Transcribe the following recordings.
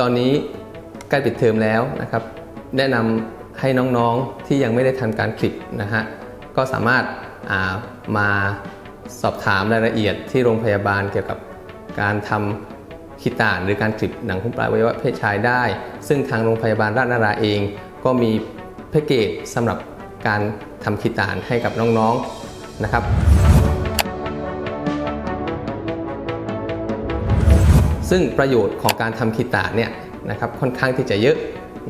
ตอนนี้ใกล้ปิดเทอมแล้วนะครับ แนะนำให้น้องๆที่ยังไม่ได้ทำการคลิปนะฮะก็สามารถามาสอบถามรายละเอียดที่โรงพยาบาลเกี่ยวกับการทำขีตานหรือการคลิปหนังหุ้มปลายอวัยวะเพศชายได้ ซึ่งทางโรงพยาบาลราชนาราเอง ก็มีแพ็กเกจสำหรับการทำขีตานให้กับน้องๆนะครับ ซึ่งประโยชน์ของการทำคีตาเนี่ยนะครับค่อนข้างที่จะเยอะ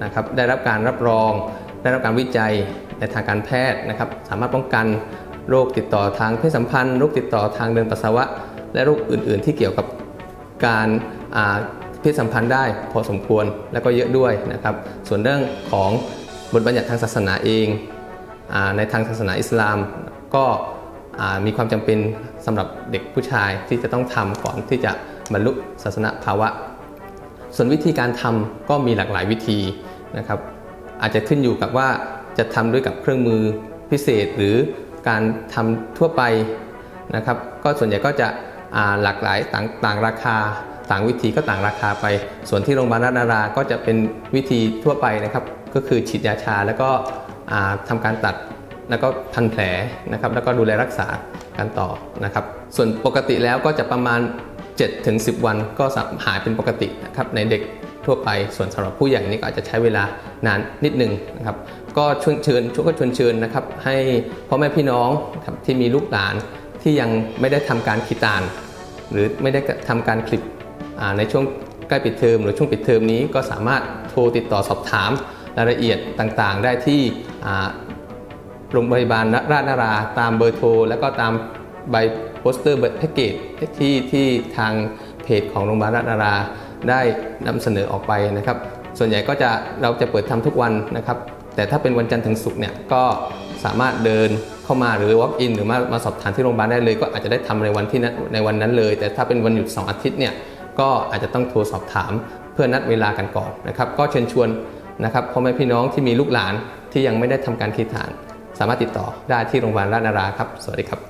นะครับได้รับการรับรอง ได้รับการวิจัยในทางการแพทย์นะครับสามารถป้องกันโรคติดต่อทางเพศสัมพันธ์โรคติดต่อทางเดินปัสสาวะ และโรคอื่น ๆ ที่เกี่ยวกับการอ่าเพศสัมพันธ์ได้พอสมควรและก็เยอะด้วยนะครับ ส่วนเรื่องของบทบัญญัติทางศาสนาเองอาในทางศาสนาอิสลาม ก็อ่ามีความจำเป็นสำหรับเด็กผู้ชายที่จะต้องทำก่อนที่จะ บรรลุศาสนภาวะ ส่วนวิธีการทำก็มีหลากหลายวิธีนะครับ อาจจะขึ้นอยู่กับว่าจะทำด้วยกับเครื่องมือพิเศษหรือการทำทั่วไปนะครับ ก็ส่วนใหญ่ก็จะหลากหลายต่างต่างราคาต่างวิธีก็ต่างราคาไป ส่วนที่โรงพยาบาลราชนาราก็จะเป็นวิธีทั่วไปนะครับ ก็คือฉีดยาชาแล้วก็อ่าทำการตัดแล้วก็พันแผลนะครับ แล้วก็ดูแลรักษากันต่อนะครับ ส่วนปกติแล้วก็จะประมาณ 7ถึง10 วันก็หายเป็นปกตินะครับในเด็กทั่วไปส่วนสำหรับผู้ใหญ่นี่ก็อาจจะใช้เวลานานนิดนึงนะครับก็ชวนเชิญชวนก็ชวนเชิญนะครับให้พ่อแม่พี่น้องครับที่มีลูกหลานที่ยังไม่ได้ทำการขีดตาน หรือไม่ได้ทำการคลิปในช่วงใกล้ปิดเทอมหรือช่วงปิดเทอมนี้ก็สามารถโทรติดต่อสอบถามรายละเอียดต่างๆ ได้ที่โรงพยาบาลราชนาราตามเบอร์โทร แล้วก็ตาม ใบโปสเตอร์แพ็กเกจที่ที่ทางเพจของโรงพยาบาลราชนาราได้นำเสนอออกไปนะครับ ส่วนใหญ่ก็จะเราจะเปิดทำทุกวันนะครับ แต่ถ้าเป็นวันจันทร์ถึงศุกร์เนี่ยก็สามารถเดินเข้ามาหรือ walk in หรือมามาสอบถามที่โรงพยาบาลได้เลย ก็อาจจะได้ทำในวันที่นั้นในวันนั้นเลย แต่ถ้าเป็นวันหยุดเสาร์อาทิตย์เนี่ยก็อาจจะต้องโทรสอบถามเพื่อนัดเวลากันก่อนนะครับ ก็เชิญชวนนะครับพ่อแม่พี่น้องที่มีลูกหลานที่ยังไม่ได้ทำการคีดฐาน สามารถติดต่อได้ที่โรงพยาบาลราชนาราครับ สวัสดีครับ